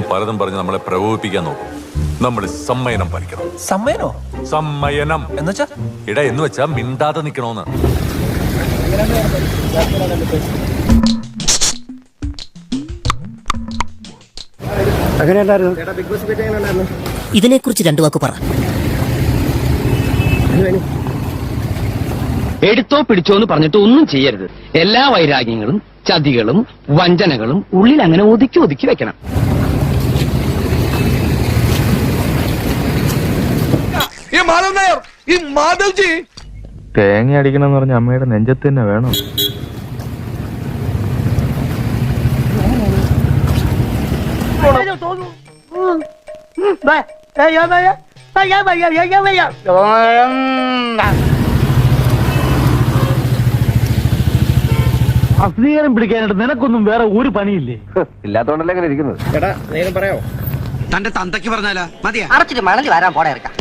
പലതും പറഞ്ഞ് നമ്മളെ പ്രകോപിപ്പിക്കാൻ നോക്കും. നമ്മൾ സമ്മയനം പാലിക്കണം. സമ്മയനോ സമ്മയനം എന്നുവെച്ചാ? ഇട എന്ന് വെച്ചാ മിണ്ടാതെ നിക്കണോന്ന്. ഇതിനെക്കുറിച്ച് രണ്ടു വാക്ക് പറ. എടുത്തോ പിടിച്ചോ എന്ന് പറഞ്ഞിട്ട് ഒന്നും ചെയ്യരുത്. എല്ലാ വൈരാഗ്യങ്ങളും ചതികളും വഞ്ചനകളും ഉള്ളിൽ അങ്ങനെ ഒതുക്കി ഒതുക്കി വെക്കണം. തേങ്ങ അടിക്കണം എന്ന് പറഞ്ഞ അമ്മയുടെ നെഞ്ചത്ത് തന്നെ വേണം? അസ്വീകാരം പിടിക്കാനായിട്ട് നിനക്കൊന്നും വേറെ ഒരു പണിയില്ലേ? ഇല്ലാത്തോണ്ടല്ലേ അങ്ങനെ ഇരിക്കുന്നത്? തന്റെ തന്തയ്ക്ക് പറഞ്ഞാലാ? മതി അറച്ചിട്ട് മണലി വരാൻ പോടെ ഇറക്കാം.